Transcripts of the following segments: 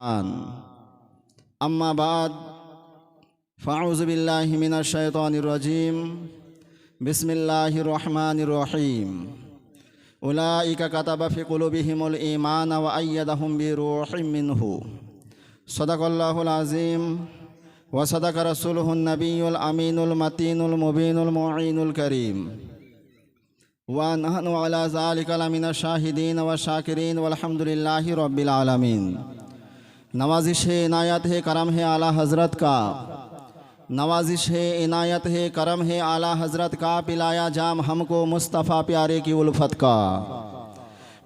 আন। আম্মা বাদ। ফাউজবিল্লাহ মিনা শৈতানির রাজিম। বিসমিল্লাহ রহমান রহিম। উলাইকা কাতাবা ফি কুলুবিহিমুল ঈমান ওয়া আইয়াদাহুম বিরূহিম মিনহু। সাদাকাল্লাহুল আযীম। ওয়া সাদাকা রাসূলুহুন নাবিয়্যুল আমিনুল মাতিনুল মুবিনুল মুঈনুল কারীম। ওয়া নাহনু আলা যালিকা লামিনাশ শাহিদিন ওয়া শাকিরিন ওয়ালহামদুলিল্লাহি রাব্বিল আলামিন। نوازش عنایت ہے، کرم ہے اعلیٰ حضرت کا۔ نوازش ہے عنایت ہے، کرم ہے اعلیٰ حضرت کا۔ پلایا جام ہم کو مصطفیٰ پیارے کی الفت کا۔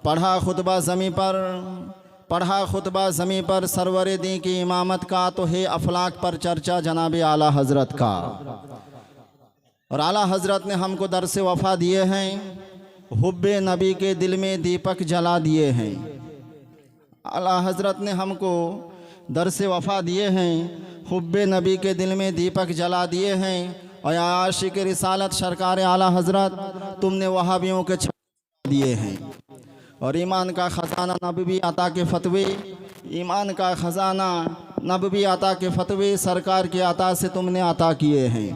پڑھا خطبہ زمیں پر، پڑھا خطبہ زمیں پر سرور دیں کی امامت کا تو ہے افلاق پر چرچا جناب اعلیٰ حضرت کا۔ اور اعلیٰ حضرت نے ہم کو درس وفا دیے ہیں، حب نبی کے دل میں دیپک جلا دیے ہیں۔ اللہ حضرت نے ہم کو درس وفا دیے ہیں خب نبی کے دل میں دیپک جلا دیے ہیں۔ اور عاشق رسالت شرکار اعلیٰ حضرت، تم نے وہابیوں کے چھپ دیے ہیں۔ اور ایمان کا خزانہ نبی بھی عطا کے فتوی، ایمان کا خزانہ نبوی عطا کے فتوے سرکار کے عطا سے تم نے عطا کیے ہیں۔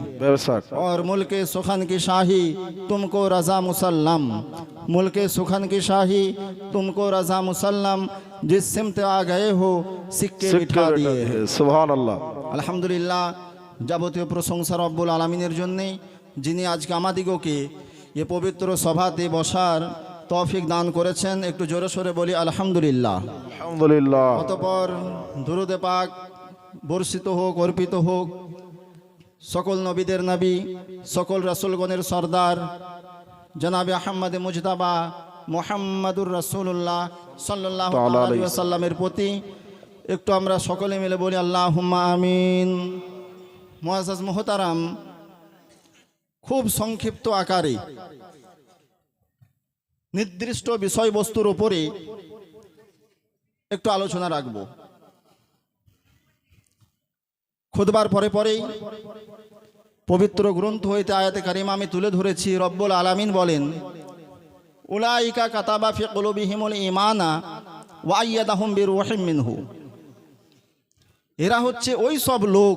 اور ملک سخن کی شاہی تم کو رضا مسلم۔ ملک سخن کی شاہی تم کو رضا مسلم۔ جس سمت آ گئے ہو سکے بٹھا دیئے ہیں۔ سبحان اللہ الحمدللہ۔ جب ہوتے پرسنگ سر عبدالعالمین ارجن نے جنہیں آج کاما دیگو আজকে یہ پوبیتر পবিত্র সভাতে বসার তৌফিক দান করেছেন। একটু জোরে সোরে বলি আলহামদুলিল্লাহ। আলহামদুলিল্লাহ। অতপর দুরুদে পাক বর্ষিত হোক অর্পিত হোক সকল নবীদের নবী সকল রাসুলগণের সর্দার জনাবে আহম্মদে মুজতাবা মোহাম্মদুর রাসুল্লাহ সাল্লাহ সাল্লামের প্রতি একটু আমরা সকলে মিলে বলি আল্লাহ আমিন। মোয়াজ মোহতারাম খুব সংক্ষিপ্ত আকারে নির্দিষ্ট বিষয়বস্তুর উপরে একটু আলোচনা রাখব। খুদবার পরে পরেই পবিত্র গ্রন্থ হইতে আয়াতে কারিমা আমি তুলে ধরেছি। রব্বুল আলামিন বলেন, উলাইকা কাতাবা ফি কুলুবিহিমুল ঈমানা ওয়া আইয়াদাহুম বিরূহিম মিনহু। এরা হচ্ছে ওই সব লোক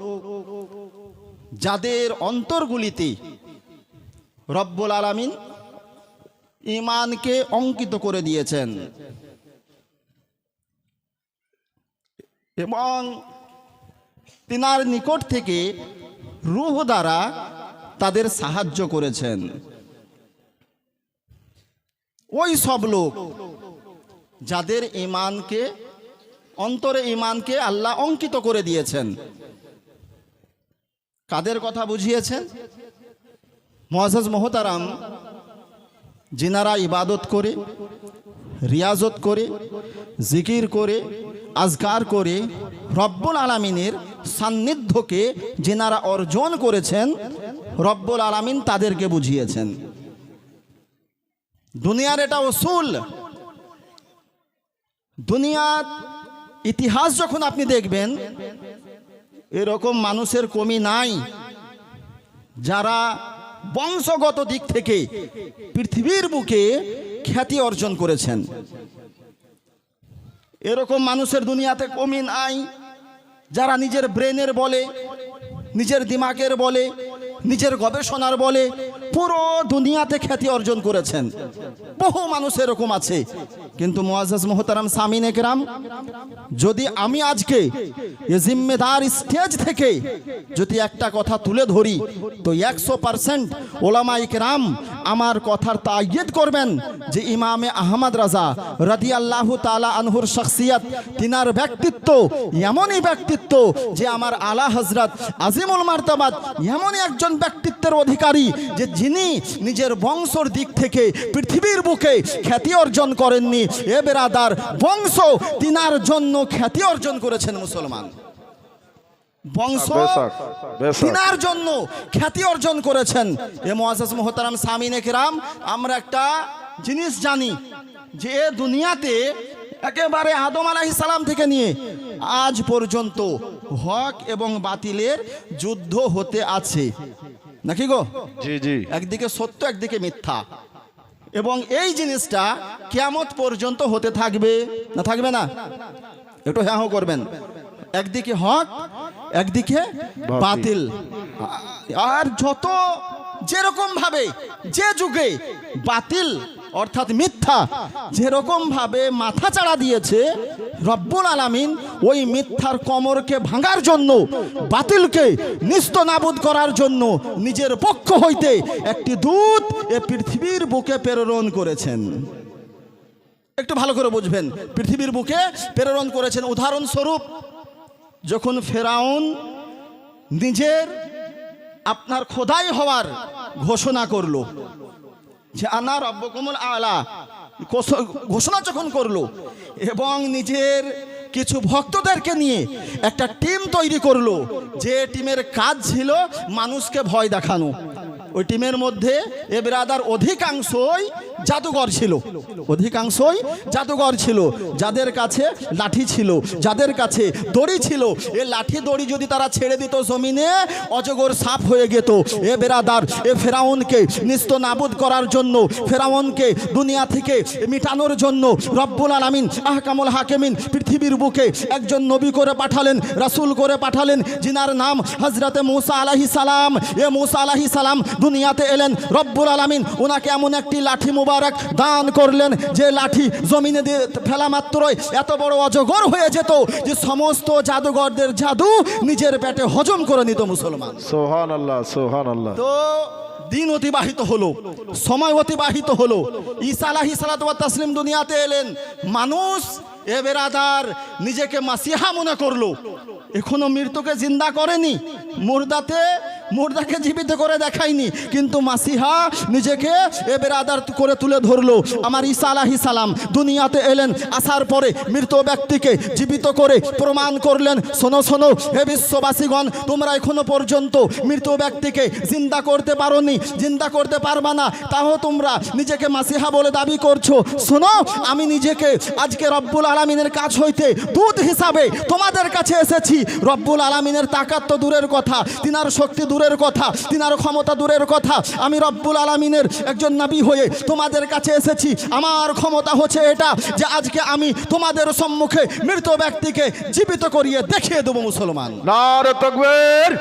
যাদের অন্তরগুলিতে রব্বুল আলামিন ঈমানকে অঙ্কিত করে দিয়েছেন। এবং তিনার নিকট থেকে রুহ দ্বারা তাদের সাহায্য করেছেন। ওই সব লোক যাদের ইমানকে অন্তরে ইমানকে আল্লাহ অঙ্কিত করে দিয়েছেন। কাদের কথা বুঝিয়েছেন? মহাজ মোহতারাম যিনারা ইবাদত করে, রিয়াজত করে, জিকির করে আজকার করে রব্বুল আলামিনের সান্নিধ্যকে যেনারা অর্জন করেছেন, রব্বুল আলামিন তাদেরকে বুঝিয়েছেন। দুনিয়ার এটা ওসুল দুনিয়ার ইতিহাস যখন আপনি দেখবেন, এরকম মানুষের কমি নাই, যারা বংশগত দিক থেকে পৃথিবীর বুকে খ্যাতি অর্জন করেছেন। এরকম মানুষের দুনিয়াতে কমিন নাই, যারা নিজের ব্রেনের বলে, নিজের দিমাগের বলে, নিজের গবেষণার বলে পুরো দুনিয়াতে খ্যাতি অর্জন করেছেন। বহু মানুষ এরকম আছে। কিন্তু মোয়াজ মোহতারাম সামিন একরাম, যদি আমি আজকে এ জিম্মেদার স্টেজ থেকে যদি একটা কথা তুলে ধরি, তো একশো পারসেন্ট ওলামা ইকরাম আমার কথার তাগিদ করবেন যে ইমামে আহমদ রাজা রাদি আল্লাহ তালা আনহুর শখসিয়ত, তিনার ব্যক্তিত্ব এমনই ব্যক্তিত্ব যে আমার আলা হজরত আজিমুল মার্তাবাদ এমনই একজন ব্যক্তিত্বের অধিকারী যে যিনি নিজের বংশর দিক থেকে পৃথিবীর বুকে খ্যাতি অর্জন করেননি এ বেরাদার বংশ তিনার জন্য খ্যাতি অর্জন করেছেন মুসলমান। বংশ তিনার জন্য খ্যাতি অর্জন করেছেন। এ মোয়াজ মোহতারাম সামিন একরাম আমরা একটা জিনিস জানি যে দুনিয়াতে একেবারে আদম আলাহি সালাম থেকে নিয়ে আজ পর্যন্ত হক এবং বাতিলের যুদ্ধ হতে আছে। নাকি গো? জি জি। একদিকে সত্য একদিকে মিথ্যা। এবং এই জিনিসটা কেমত পর্যন্ত হতে থাকবে না থাকবে না? একটু হ্যাঁ হ্যাঁ করবেন। একদিকে হক একদিকে বাতিল। আর যত যেরকম ভাবে যে যুগে বাতিল, অর্থাৎ মিথ্যা, যেরকম ভাবে মাথা চাড়া দিয়েছে রব্বুল আলামিন, ওই মিথ্যার কমরকে ভাঙার জন্য, বাতিলকে নিস্ত নাবুদ করার জন্য নিজের পক্ষ হইতে একটি দূত এ পৃথিবীর বুকে প্রেরণ করেছেন। একটু ভালো করে বুঝবেন, পৃথিবীর বুকে প্রেরণ করেছেন। উদাহরণস্বরূপ, যখন ফেরাউন নিজের আপনার খোদাই হওয়ার ঘোষণা করল। যে আনা রব্বকুমুল আলা ঘোষণা যখন করল, এবং নিজের কিছু ভক্তদেরকে নিয়ে একটা টিম তৈরি করল, যে টিমের কাজ ছিল মানুষকে ভয় দেখানো। ওই টিমের মধ্যে এ বেরাদার অধিকাংশই জাদুঘর ছিল। অধিকাংশই জাদুঘর ছিল। যাদের কাছে লাঠি ছিল, যাদের কাছে দড়ি ছিল, এ লাঠি দড়ি যদি তারা ছেড়ে দিত জমিনে, অজগর সাপ হয়ে যেত। এ বেরাদার, এ ফেরাউনকে নিস্ত নাবুদ করার জন্য, ফেরাউনকে দুনিয়া থেকে মিটানোর জন্য রব্বুল আলামিন, আহকামুল হাকেমিন পৃথিবীর বুকে একজন নবী করে পাঠালেন, রাসূল করে পাঠালেন যিনার নাম হজরতে মুসা আলাহি সালাম। এ মুসা আলাহি সালাম দুনিয়াতে এলেন, রব্বুল আলামিন ওনাকে এমন একটি লাঠি মুবারক দান করলেন যে লাঠি জমিনে দিয়ে ফেলা মাত্রই এত বড় অজগর হয়ে যেত যে সমস্ত জাদুঘরদের জাদু নিজের পেটে হজম করে নিত মুসলমান। সোহান আল্লাহ সোহান আল্লাহ তো দিন অতিবাহিত হলো সময় অতিবাহিত হলো। ঈসা আলাহি সালাতুয়া তাসলিম দুনিয়াতে এলেন। মানুষ এ বেরাদার নিজেকে মাসিহা মনে করল। এখনও মৃত্যুকে জিন্দা করেনি। মুর্দাতে, মুর্দাকে জীবিত করে দেখায়নি। কিন্তু মাসিহা নিজেকে এ বেরাদার করে তুলে ধরলো। আমার ঈসা আলাহি সালাম দুনিয়াতে এলেন, আসার পরে মৃত ব্যক্তিকে জীবিত করে প্রমাণ করলেন। শোনো শোনো, হে বিশ্ববাসীগণ, তোমরা এখনও পর্যন্ত মৃত ব্যক্তিকে জিন্দা করতে পারোনি, জিন্দা করতে পারবা না। তাও তোমরা নিজেকে মাসিহা বলে দাবি করছ। শোনো, আমি নিজেকে আজকে রব্বুল আলমিনের কাছ হইতে দুধ হিসাবে তোমাদের কাছে এসেছি। রব্বুল আলমিনের তাকাত তো দূরের কথা, তিনার শক্তি দূরের কথা, তিনার ক্ষমতা দূরের কথা। আমি রব্বুল আলমিনের একজন নাবি হয়ে তোমাদের কাছে এসেছি। আমার ক্ষমতা হচ্ছে এটা যে আজকে আমি তোমাদের সম্মুখে মৃত ব্যক্তিকে জীবিত করিয়ে দেখিয়ে দেবো মুসলমান। নার তকবের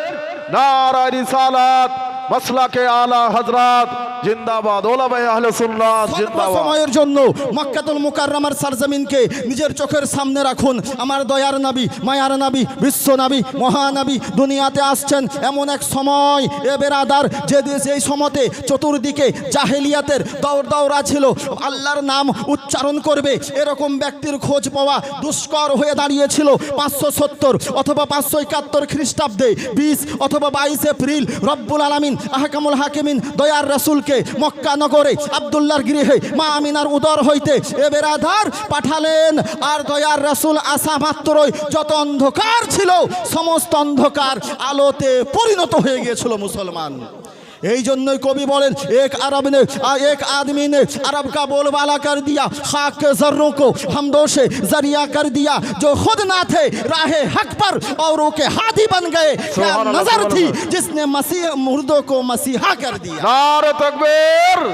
মাসলাকে আলা হযরত জিন্দাবাদ আহলে সুন্নাত জিন্দাবাদ। সময়ের জন্য মক্কাতুল মুকাররমার সারজমিনকে নিজের চোখের সামনে রাখুন। আমার দয়ার নাবি মায়ার নাবি বিশ্ব নাবি মহানাবি দুনিয়াতে আসছেন এমন এক সময়। এ বেরাদার যে যে সময়তে চতুর্দিকে জাহেলিয়াতের দৌড় দৌড়া ছিল আল্লাহর নাম উচ্চারণ করবে এরকম ব্যক্তির খোঁজ পাওয়া দুষ্কর হয়ে দাঁড়িয়েছিল পাঁচশো সত্তর অথবা পাঁচশো একাত্তর খ্রিস্টাব্দে বিশ অথবা বাইশ এপ্রিল। রব্বুল আলামিন আহকামুল হাকিমিন দয়ার রাসূলকে মক্কা নগরে আবদুল্লার গৃহে মা আমিনার উদর হইতে এ বেরাধার পাঠালেন। আর দয়ার রাসূল আসা মাত্রই যত অন্ধকার ছিল, সমস্ত অন্ধকার আলোতে পরিণত হয়ে গিয়েছিল মুসলমান। یہی جنوی کو بھی بولیں ایک عرب نے ایک آدمی نے عرب کا بول والا کر دیا خاک کے ذروں کو حمدوں سے ذریعہ کر دیا جو خود نہ تھے راہ حق پر اوروں کے ہاتھی بن گئے کیا نظر تھی جس نے مسیح مردوں کو مسیحا کر دیا نعرہ تکبیر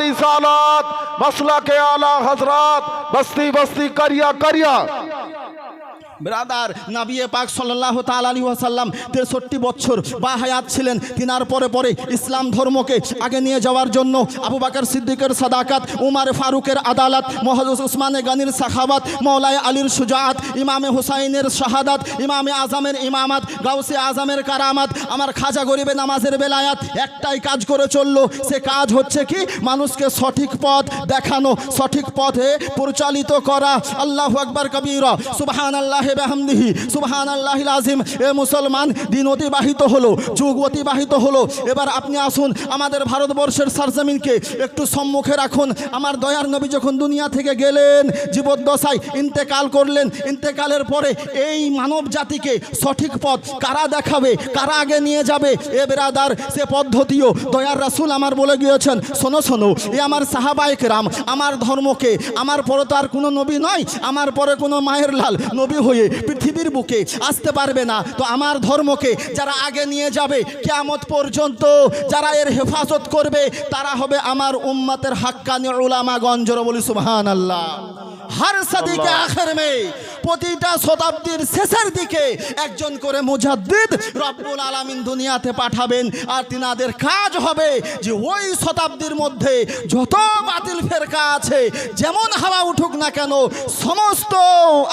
رسالات مسلح کے عالی حضرات بستی بستی کریا کریا ব্রাদার নাবিয়ে পাক সাল্লাহ তালী ওয়াসাল্লাম তেষট্টি বছর বা হায়াত ছিলেন। তিনার পরে পরে ইসলাম ধর্মকে আগে নিয়ে যাওয়ার জন্য আবু বাকর সিদ্দিকের সাদাকাত, উমার ফারুকের আদালত মহাদুস উসমানে গানির সাখাবাত মৌলায় আলীর সুজাত, ইমামে হুসাইনের শাহাদাত, ইমামে আজমের ইমামাত, গাউসে আজমের কারামাত, আমার খাজা গরিবে নামাজের বেলায়াত একটাই কাজ করে চলল। সে কাজ হচ্ছে কি? মানুষকে সঠিক পথ দেখানো, সঠিক পথে পরিচালিত করা। আল্লাহ আকবর কবির সুবহান আল্লাহ বেহামদিহি সুবহান আল্লাহ আজিম এ মুসলমান, দিন অতিবাহিত হলো, যুগ অতিবাহিত হলো। এবার আপনি আসুন আমাদের ভারতবর্ষের সারজামিনকে একটু সম্মুখে রাখুন। আমার দয়ার নবী যখন দুনিয়া থেকে গেলেন, জীবদ্দশায় ইন্তেকাল করলেন, ইন্তেকালের পরে এই মানব জাতিকে সঠিক পথ কারা দেখাবে, কারা আগে নিয়ে যাবে, এ বেরাদার, সে পদ্ধতিও দয়ার রাসুল আমার বলে গিয়েছেন। শোনো শোনো, এ আমার সাহাবায়ক রাম আমার ধর্মকে, আমার পরে তো আর কোনো নবী নয়, আমার পরে কোনো মায়ের লাল নবী হয়ে পৃথিবীর বুকে আসতে পারবে না। তো আমার ধর্মকে যারা আগে নিয়ে যাবে, কেয়ামত পর্যন্ত যারা এর হেফাজত করবে, তারা হবে আমার উম্মাতের হাক্কানি ওলামা গঞ্জর বলি সুহান আল্লাহ হার সাদিকে আখের মেয়ে। প্রতিটা শতাব্দীর শেষের দিকে একজন করে মুজাদ্দিদ রব্বুল আলামিন দুনিয়াতে পাঠাবেন আর তিনাদের কাজ হবে যে ওই শতাব্দীর মধ্যে যত বাতিল ফেরকা আছে যেমন হাওয়া উঠুক না কেন সমস্ত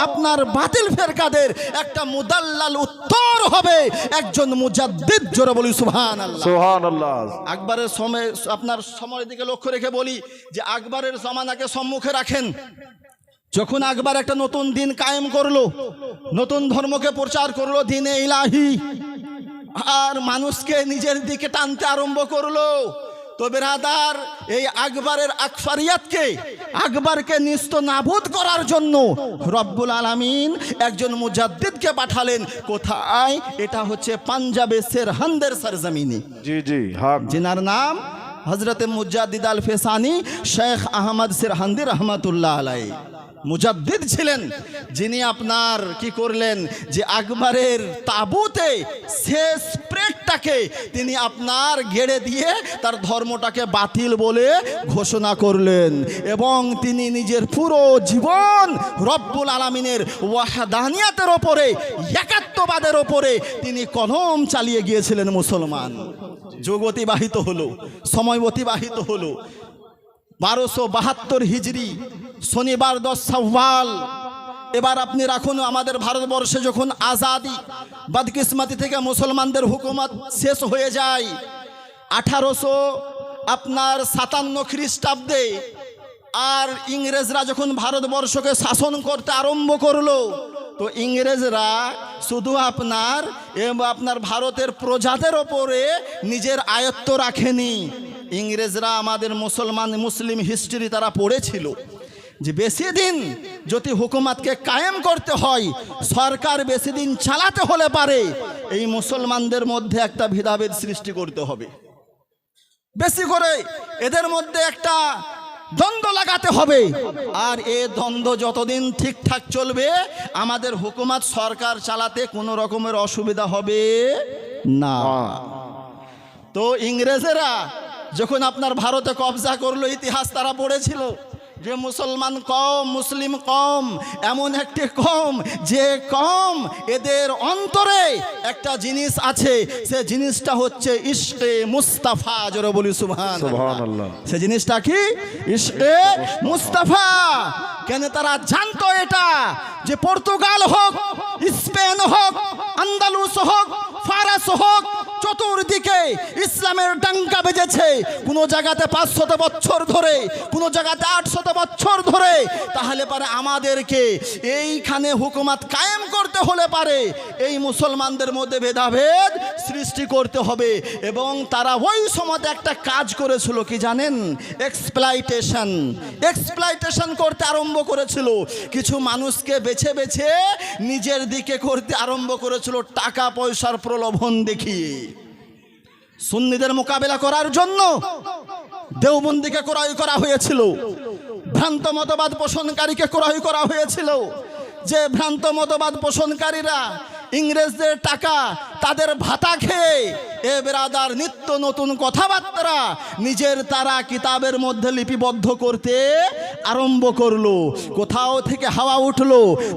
আপনার বাতিল ফেরকাদের একটা মুদাল্লাল উত্তর হবে একজন মুজাদ্দিদ। জোরে বলি সুহান আল্লাহ আকবরের সময় আপনার সময়ের দিকে লক্ষ্য রেখে বলি যে আকবরের জমানাকে সম্মুখে রাখেন। যখন আকবর একটা নতুন দিন কায়েম করল নতুন ধর্মকে প্রচার করল দিনে ইলাহি আর মানুষকে নিজের দিকে টানতে আরম্ভ করল তবে রাদার এই আকবরের আকফারিয়াতকে আকবরকে নিস্ত নাবুদ করার জন্য রব্বুল আলমিন একজন মুজাদ্দিদকে পাঠালেন। কোথায়? এটা হচ্ছে পাঞ্জাবে সেরহানদের সরজমিনে। জি জি হ্যাঁ। জিনার নাম হজরতে মুজাদ্দিদ আল ফেসানি শেখ আহমদ সেরহান্দি রহমতুল্লাহ আলাই মুজাদ্দিদ ছিলেন, যিনি আপনার কি করলেন? যে আকবরের তাবুতে শেষ প্রেটটাকে তিনি আপনার গেড়ে দিয়ে তার ধর্মটাকে বাতিল বলে ঘোষণা করলেন। এবং তিনি নিজের পুরো জীবন রব্বুল আলমিনের ওয়াহাদানিয়াতের ওপরে, একাত্মবাদের ওপরে তিনি কলম চালিয়ে গিয়েছিলেন মুসলমান। যুগ অতিবাহিত হলো, সময় অতিবাহিত হলো। বারোশো বাহাত্তর হিজড়ি শনিবার দশ সাওয়াল এবার আপনি রাখুন আমাদের ভারতবর্ষে যখন আজাদি, বদকিসমতি থেকে মুসলমানদের হুকুমত শেষ হয়ে যায়, আঠারোশো আপনার সাতান্ন খ্রিস্টাব্দে, আর ইংরেজরা যখন ভারতবর্ষকে শাসন করতে আরম্ভ করল, তো ইংরেজরা শুধু আপনার আপনার ভারতের প্রজাদের ওপরে নিজের আয়ত্ত রাখেনি। ইংরেজরা আমাদের মুসলমান, মুসলিম হিস্ট্রি তারা পড়েছিল। যে বেশি দিন যদি হুকুমাতকে কায়েম করতে হয়, সরকার বেশি দিন চালাতে হলে পারে, এই মুসলমানদের মধ্যে একটা ভেদাভেদ সৃষ্টি করতে হবে। বেশি করে এদের মধ্যে একটা দ্বন্দ্ব লাগাতে হবে। আর এ দ্বন্দ্ব যতদিন ঠিকঠাক চলবে, আমাদের হুকুমাত সরকার চালাতে কোনো রকমের অসুবিধা হবে না। তো ইংরেজেরা যখন আপনার ভারতে কবজা করল, ইতিহাস তারা পড়েছিল। যে মুসলমান কম মুসলিম কম এমন একটি কম যে কম এদের অন্তরে একটা জিনিস আছে সে জিনিসটা হচ্ছে ইস্টে মুস্তাফা জোরে বলি সুবহানাল্লাহ। সে জিনিসটা কি? ইস্টে মুস্তাফা। কেন তারা জানতো এটা? যে পর্তুগাল হোক স্পেন হোক আন্দালুস হোক ফারাস হোক, চতুর্দিকে ইসলামের ডাঙ্কা বেজেছে। কোন জায়গাতে পাঁচশত বছর ধরে, কোন জায়গাতে আটশত বছর ধরে। তাহলে পারে আমাদেরকে এইখানে হুকুমাত কায়েম করতে হলে পারে। এই মুসলমানদের মধ্যে ভেদাভেদ সৃষ্টি করতে হবে। এবং তারা ওই সময় একটা কাজ করেছিল কি জানেন? এক্সপ্লাইটেশন এক্সপ্লাইটেশন করতে আরম্ভ করেছিল। কিছু মানুষকে বেছে বেছে নিজের দিকে করতে আরম্ভ করেছিল। টাকা, পয়সার প্রলোভন দেখিয়ে সুন্নিদের মোকাবেলা করার জন্য দেওবন্দিকে ক্রয় করা হয়েছিল। ভ্রান্ত মতবাদ পোষণকারীকে ক্রয় করা হয়েছিল। যে ভ্রান্ত মতবাদ পোষণকারীরা ইংরেজদের টাকা তাদের ভাতা খেয়ে এ বেরাদার, নিত্য নতুন কথাবার্তা নিজের তারা কিতাবের মধ্যে লিপিবদ্ধ করতে আরম্ভ করল। কোথাও থেকে হাওয়া উঠল,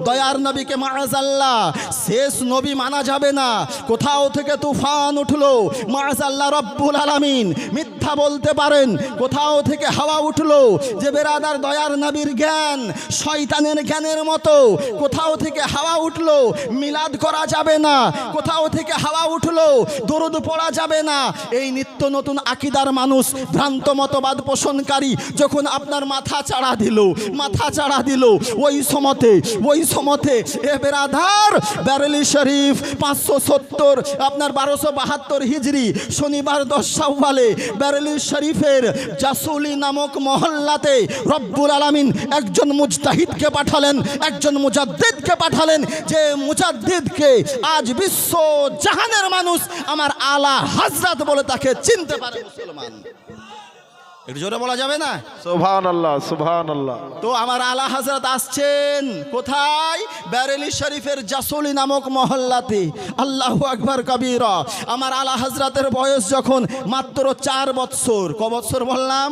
দয়ার নবীকে মারাজাল্লাহ শেষ নবী মানা যাবে না। কোথাও থেকে তুফান উঠল মারাজাল্লাহ রব্বুল আলামিন মিথ্যা বলতে পারেন। কোথাও থেকে হাওয়া উঠল যে বেরাদার, দয়ার নবীর জ্ঞান শয়তানের জ্ঞানের মতো। কোথাও থেকে হাওয়া উঠল, মিলাদ করা যাবে না। কোথাও থেকে হাওয়া উঠল, দরুদ পড়া যাবে না। এই নিত্য নতুন আকিদার মানুষ ভ্রান্ত মতবাদ পোষণকারী যখন আপনার মাথা চাড়া দিল, মাথা চাড়া দিল, ওই সমতে ওই সমতে, এ বেরাধার ব্যারেলি শরীফ, পাঁচশো সত্তর, আপনার বারোশো বাহাত্তর হিজড়ি শনিবার দশ সাওয়ালে ব্যারেলি শরীফের জাসুলি নামক মহল্লাতে রব্বুল আলামিন একজন মুজতাহিদকে পাঠালেন, একজন মুজাদ্দিদকে পাঠালেন, যে মুজাদ্দিদকে আজ বিশ্ব জাহানের মানুষ আমার আলা হাজরাত বলে তাকে চিনতে পারে মুসলমান। একটু জোরে বলা যাবে না? সুবহান আল্লাহ সুবহান আল্লাহ তো আমার আলা হাজরত আসছেন কোথায়? ব্যারেলি শরীফের জাসলি নামক মহল্লাতে। আল্লাহ আকবর কবিরা। আমার আলা হাজরাতের বয়স যখন মাত্র চার বৎসর। ক বৎসর বললাম?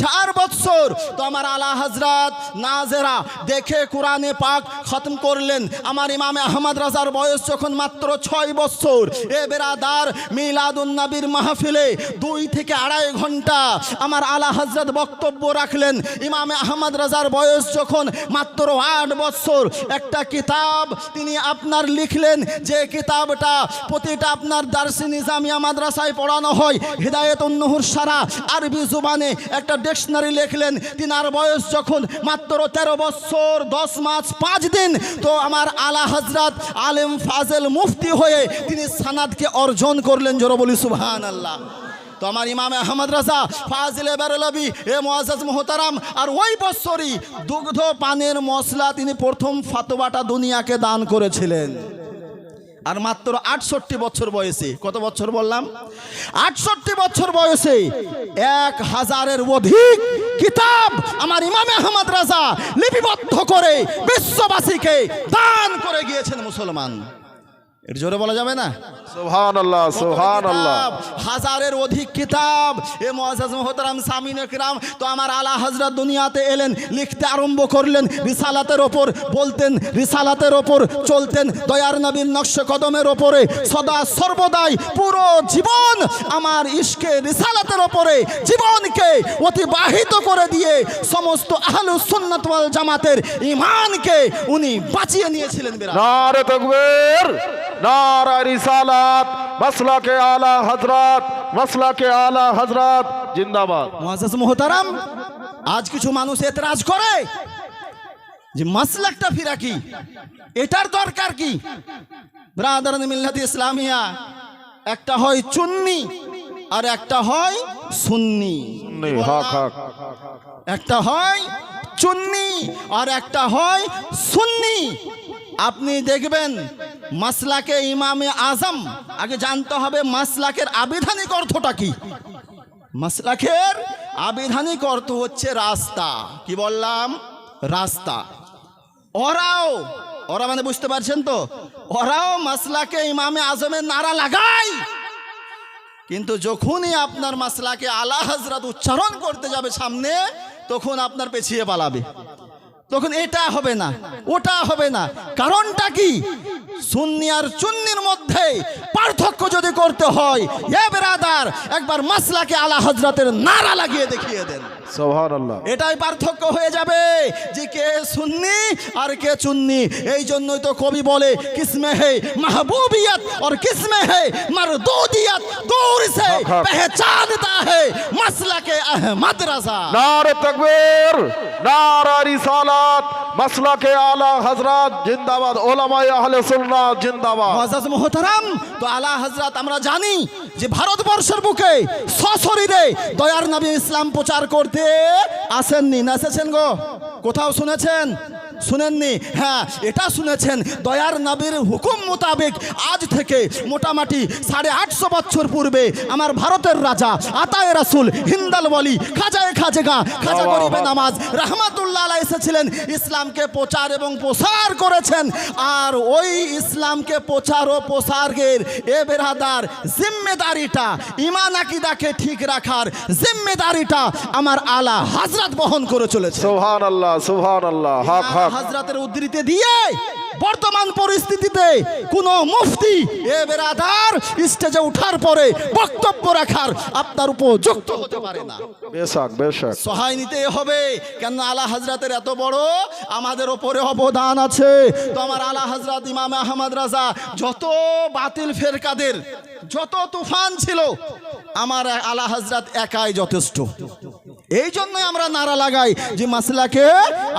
চার বৎসর। তো আমার আলা হাজরাত নাজেরা দেখে কোরআনে পাক খতম করলেন। আমার ইমামে আহমদ রাজার বয়স যখন মাত্র ছয় বৎসর। এ বেরাদার মিলাদুন নবীর মাহফিলে দুই থেকে আড়াই ঘণ্টা আমার আলা হজরত বক্তব্য রাখলেন। ইমামে আহমদ রাজার বয়স যখন মাত্র আট বৎসর একটা কিতাব তিনি আপনার লিখলেন, যে কিতাবটা প্রতিটা আপনার দার্সি নিজামিয়া মাদ্রাসায় পড়ানো হয়, হৃদায়ত উন্নহুর সারা আরবি জুবানে একটা ডিকশনারি লিখলেন। তিনার বয়স যখন মাত্র তেরো বৎসর দশ মাস, পাঁচ দিন, তো আমার আলা হজরত আলেম ফাজেল মুফতি হয়ে তিনি সানাদকে অর্জন করলেন জোর বলি সুবহান আল্লাহ তো আমার ইমাম আহমদ রাজা, ফাজিল বেরলবি, এ মোয়াজ মোহতারাম, আর ওই বৎসরই দুগ্ধ পানের মশলা তিনি প্রথম ফাতোয়াটা দুনিয়াকে দান করেছিলেন। আর মাত্র আটষট্টি বছর বয়সে, কত বছর বললাম? আটষট্টি বছর বয়সে এক হাজারের অধিক কিতাব আমার ইমামে আহমদ রাজা লিপিবদ্ধ করে বিশ্ববাসীকে দান করে গিয়েছেন মুসলমান। এর জোরে বলা যাবে না? হাজারের অধিক কিতাব। এ মোহতারাম সামিন একরাম তো আমার আলা দুনিয়াতে এলেন লিখতে আরম্ভ করলেন রিসালাতের ওপর বলতেন রিসালাতের ওপর চলতেন দয়ার নবীর নকশ কদমের ওপরে সদা সর্বদাই পুরো জীবন আমার ইশকে রিসালাতের ওপরে জীবনকে অতিবাহিত করে দিয়ে সমস্ত আহলু সুন্নাত জামাতের ইমানকে উনি বাঁচিয়ে নিয়েছিলেন বিরাট। নারে তকবীর। নারা রিসালাত মাসলাকে আলা হযরত মাসলাকে আলা হযরত জিন্দাবাদ। মহাজাজ মোহতারাম আজ কিছু মানুষ এতরাজ করে যে মাসলাকটা ফিরা কি? এটার দরকার কি? ব্রাদার মিল্লাত ইসলামিয়া একটা হয় চুন্নি আর একটা হয় সুন্নি। নে হক হক। একটা হয় চুন্নি আর একটা হয় সুন্নি। আপনি দেখবেন মাসলাকে ইমামে আজম। আগে জানতে হবে মাসলাকের আবিধানিক অর্থটা কি? মাসলাকের আবিধানিক অর্থ হচ্ছে রাস্তা। কি বললাম? রাস্তা। ওরাও, ওরা মানে বুঝতে পারছেন তো? ওরাও মাসলাকে ইমামে আজমের নারা লাগায়। কিন্তু যখনই আপনার মাসলাকে আলা হজরত উচ্চারণ করতে যাবে সামনে, তখন আপনার পেছিয়ে পালাবে। তখন এটা হবে না ওটা হবে না। কারণটা কি? সুন্নি আর চুন্নির মধ্যে মধ্যে পার্থক্য যদি করতে হয় এ একবার মাসলাকে আলা হজরতের নারা লাগিয়ে দেখিয়ে দেন। এটাই পার্থক্য হয়ে যাবে যে কে সুন্নি আর কে চুন্নি। এই জন্যই তো কবি বলে কিসমে হে মাহবুবিয়ত আর কিসমে হে মারদুদিয়ত দূর সে পেহচানতা হে মাসলাকে আহমদ রাজা। নারে তাকবীর নারা রিসালাত মাসলাকে আলা হযরত জিন্দাবাদ, ওলামায়ে আহলে সুন্নাত জিন্দাবাদ। মজাজ মোহতারাম, তো আলা হজরত আমরা জানি যে ভারতবর্ষের বুকে সশরীরে দয়ার নবী ইসলাম প্রচার করতে আসেননি। না এসেছেন গো? কোথাও শুনেছেন? শুনেননি? হ্যাঁ এটা শুনেছেন। দয়ার নবীর হুকুম মোতাবেক আজ থেকে মোটামুটি সাড়ে আটশো বছর পূর্বে আমার ভারতের রাজা আতায় রাসুল হিন্দাল বলি খাজায় খাজেগা খাজা গরিবে নামাজ রহমাতুল্লাহ এসেছিলেন। ইসলামকে প্রচার এবং প্রসার করেছেন। আর ওই ইসলামকে প্রচার ও প্রসারের এ বেরাদার জিম্মেদারিটা ইমান আকিদাকে ঠিক রাখার জিম্মেদারিটা আমার আলা হাজরাত বহন করে চলেছে। সুবহান আল্লাহ সুবহান আল্লাহ হক হক। হাজরাতের উদ্ধৃতি দিয়ে বর্তমান পরিস্থিতিতে কোন মুফতি এ বেরাদার স্টেজে ওঠার পরে বক্তব্য রাখার আপনার উপযুক্ত হতে পারে না। বেশক বেশক। সহায় নিতে হবে কেন আলা হাজরাতের এত বড় আমাদের ওপরে অবদান আছে। তো আমার আলা হাজরাত ইমাম আহমদ রাজা যত বাতিল ফেরকাদের যত তুফান ছিল আমার আলা হাজরাত একাই যথেষ্ট। এই জন্যই আমরা নারা লাগাই যে মাসলাকে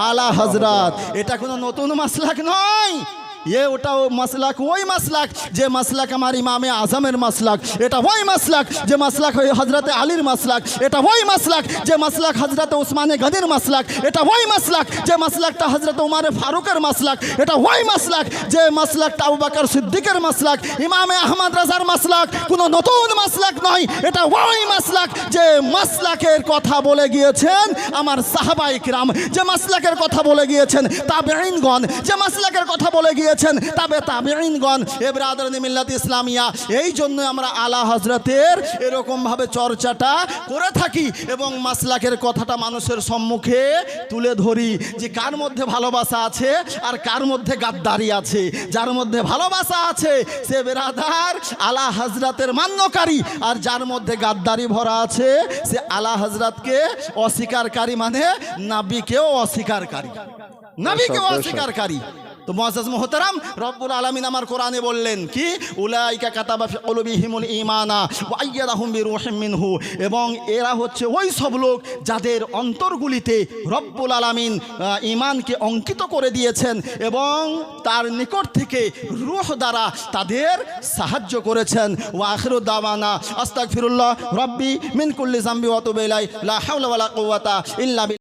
আলা হাজরাত এটা কোনো নতুন মাসলাক নয়। এ ওটা ও মাসলাক ওই মাসলাক যে মাসলাক আমার ইমামে আজমের মাসলাক এটা ওই মাসলাক যে মাসলাক ওই হজরতে আলীর মাসলাক এটা ওই মাসলাক যে মাসলাক হজরত উসমানে গনির মাসলাক এটা ওই মাসলাক যে মাসলাকটা হজরত উমারে ফারুকের মাসলাক এটা ওই মাসলাক যে মাসলাকটা আবু সিদ্দিকের মাসলাক ইমামে আহমদ রাজার মাসলাক কোনো নতুন মাসলাক নয় এটা ওই মাসলাক যে মাসলাকের কথা বলে গিয়েছেন আমার সাহাবাই কিরাম যে মাসলাকের কথা বলে গিয়েছেন তাবেঈনগণ যে মাসলাকের কথা বলে গিয়েছেন তাবে তাবেঈনগণ এ ব্রাদার মিল্লাত ইসলামিয়া এই জন্য আমরা আলা হজরতের এরকমভাবে চর্চাটা করে থাকি এবং মাসলাকের কথাটা মানুষের সম্মুখে তুলে ধরি যে কার মধ্যে ভালোবাসা আছে আর কার মধ্যে গাদ্দারি আছে। যার মধ্যে ভালোবাসা আছে সে বেরাদার আলা হজরতের মান্যকারী আর যার মধ্যে গাদ্দারি ভরা আছে সে আলা হজরতকে অস্বীকারী মানে নাবিকেও অস্বীকারকারী। নাবিকেও বেশ, বেশ। অস্বীকারী তো মুআজ্জাজ মোহতারাম রব্বুল আলামিন আমার কোরআনে বললেন, কি? উলাইকা কাতাবা ফি কুলুবিহিমুল ঈমানা ওয়া আইয়াদাহুম বিরূহিম মিনহু। এবং এরা হচ্ছে ওই সব লোক যাদের অন্তরগুলিতে রব্বুল আলামিন ইমানকে অঙ্কিত করে দিয়েছেন এবং তার নিকট থেকে রূহ দ্বারা তাদের সাহায্য করেছেন। ওয়া আখিরু দাওয়ানা, আস্তাগফিরুল্লাহ, রব্বি মিন কুল্লি জামবি ওয়া তুবু ইলাই লা হাওলা ওয়ালা কুওয়াতা ইল্লা